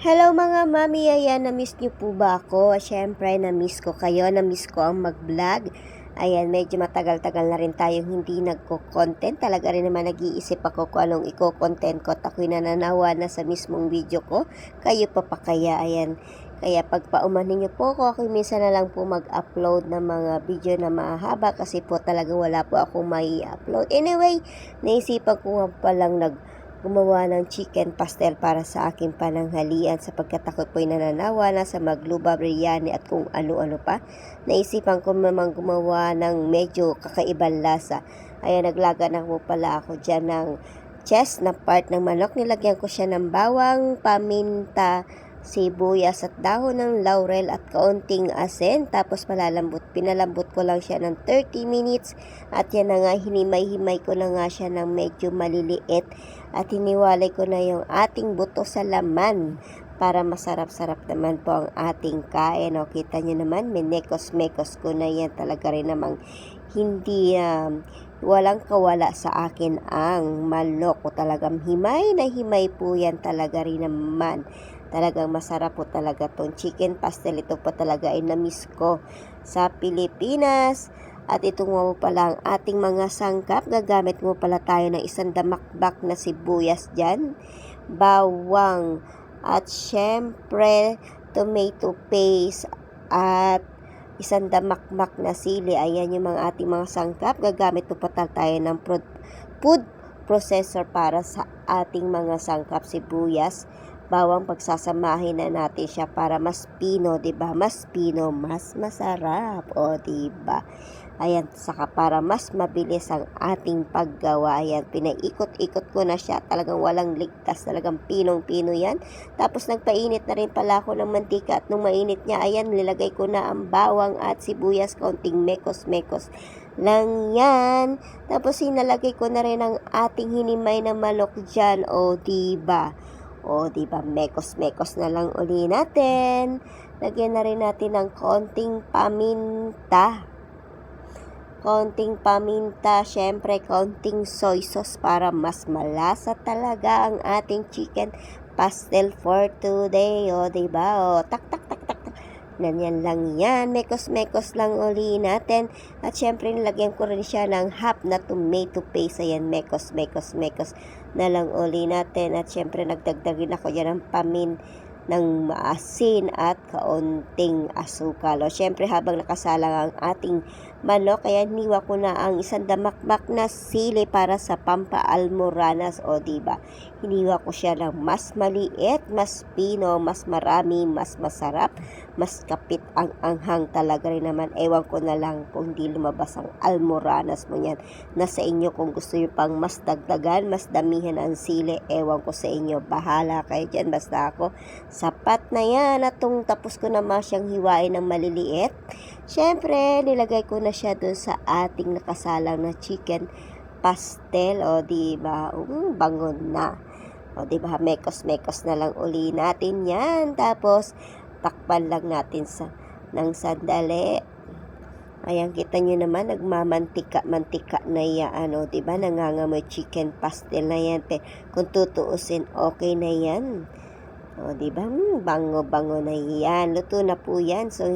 Hello mga mami, ayan, na-miss niyo po ba ako? Siyempre, na-miss ko kayo, na-miss ko ang mag-vlog. Ayan, medyo matagal-tagal na rin tayong hindi nagko-content. Talaga rin naman nag-iisip ako kung anong iko-content ko at ako'y nananawa na sa mismong video ko. Kayo pa pa kaya, ayan. Kaya pag paumanin niyo po ako, ako minsan na lang po mag-upload ng mga video na mahaba kasi po talaga wala po akong may upload Anyway, naisipan ko nga palang nag gumawa ng chicken pastel para sa aking pananghalian sapagkat ako po'y nananawa na sa magluba biryani at kung ano-ano pa. Naisipan ko naman gumawa ng medyo kakaibang lasa. Ayan, naglaga na po pala ako dyan ng chest na part ng manok. Nilagyan ko siya ng bawang, paminta, sibuyas at dahon ng laurel at kaunting asin. Tapos palalambot, pinalambot ko lang siya ng 30 minutes. At yan na nga, hinimay-himay ko na nga siya ng medyo maliliit. At hiniwalay ko na yung ating buto sa laman para masarap-sarap naman po ang ating kain. O, kita nyo naman, minekos-mekos ko na yan. Talaga rin namang hindi um, walang kawala sa akin ang manok ko talagang himay na himay po yan talaga rin naman talagang masarap po talaga tong chicken pastel ito po talaga ay namiss ko sa Pilipinas at ito nga pala ang ating mga sangkap gagamit mo pala tayo ng isang damakbak na sibuyas dyan bawang at syempre tomato paste at isang damakmak na sili. Ayan yung mga ating mga sangkap. Gagamit po pa tayo ng food processor para sa ating mga sangkap sibuyas. Bawang pagsasamahin na natin siya para mas pino, 'di ba? Mas pino, mas masarap, o 'di ba? Ayan, saka para mas mabilis ang ating paggawa. Ayan, pinaikot-ikot ko na siya. Talagang walang ligtas. Talagang pinong-pino yan. Tapos nagpainit na rin pala ako ng mantika. At nung mainit niya, ayan, nilagay ko na ang bawang at sibuyas. Konting mekos-mekos lang yan. Tapos hinalagay ko na rin ang ating hinimay na manok dyan. O, diba? O, diba? Mekos-mekos na lang uli natin. Lagyan na rin natin ng konting paminta konting paminta, syempre konting soy sauce para mas malasa talaga ang ating chicken pastel for today. O, diba? O, tak, tak, tak, tak, tak. Ganyan lang yan. Mekos-mekos lang uli natin. At syempre, nilagyan ko rin siya ng half na tomato paste. Ayan, mekos, mekos, mekos na lang uli natin. At syempre, nagdagdagin ako dyan ng pamin ng maasin at kaunting asukal. O syempre habang nakasalang ang ating manok, kaya niwa ko na ang isang damakbak na sili para sa Pampa Almoranas. O diba? Hiniwa ko siya ng mas maliit, mas pino, mas marami, mas masarap, mas kapit ang anghang talaga rin naman. Ewan ko na lang kung hindi lumabas ang Almoranas mo yan. Nasa inyo kung gusto nyo pang mas dagdagan, mas damihan ang sili. Ewan ko sa inyo. Bahala kayo dyan. Basta ako Sapat na yan. At tapos ko naman siyang hiwain ng maliliit. Siyempre, nilagay ko na siya dun sa ating nakasalang na chicken pastel. O, diba? Um, bangon na. O, diba? Mekos-mekos na lang uli natin yan. Tapos, takpan lang natin sa ng sandali. Ayan, kita nyo naman, nagmamantika-mantika na yan, ano, diba? Nangangamoy chicken pastel na yan. Te. Kung tutuusin, okay na yan. O, di ba? Hmm, bango-bango na yan. Luto na po yan. So,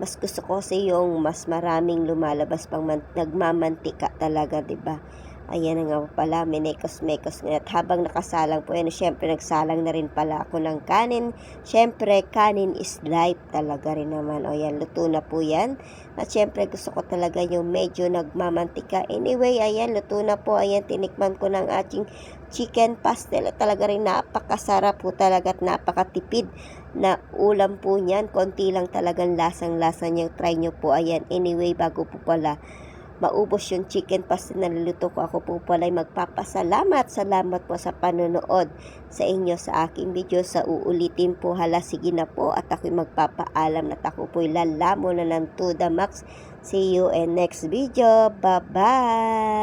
mas gusto ko sa yung mas maraming lumalabas pang man- nagmamantika talaga, di ba? Ayan na nga pala, minekos-mekos nga. At habang nakasalang po yan, syempre nagsalang na rin pala ako ng kanin. Syempre, kanin is life talaga rin naman. O yan, luto na po yan. At syempre, gusto ko talaga yung medyo nagmamantika. Anyway, ayan, luto na po. Ayan, tinikman ko ng ating chicken pastel. At talaga rin napakasarap po talaga at napakatipid na ulam po niyan. Konti lang talagang lasang-lasa niya. Try nyo po. Ayan, anyway, bago po pala maubos yung chicken pasta na niluto ko. Ako po pala ay magpapasalamat. Salamat po sa panonood sa inyo sa aking video. Sa uulitin po, hala sige na po at ako'y magpapaalam at ako po'y lalamo na ng to the max. See you in next video. Bye-bye!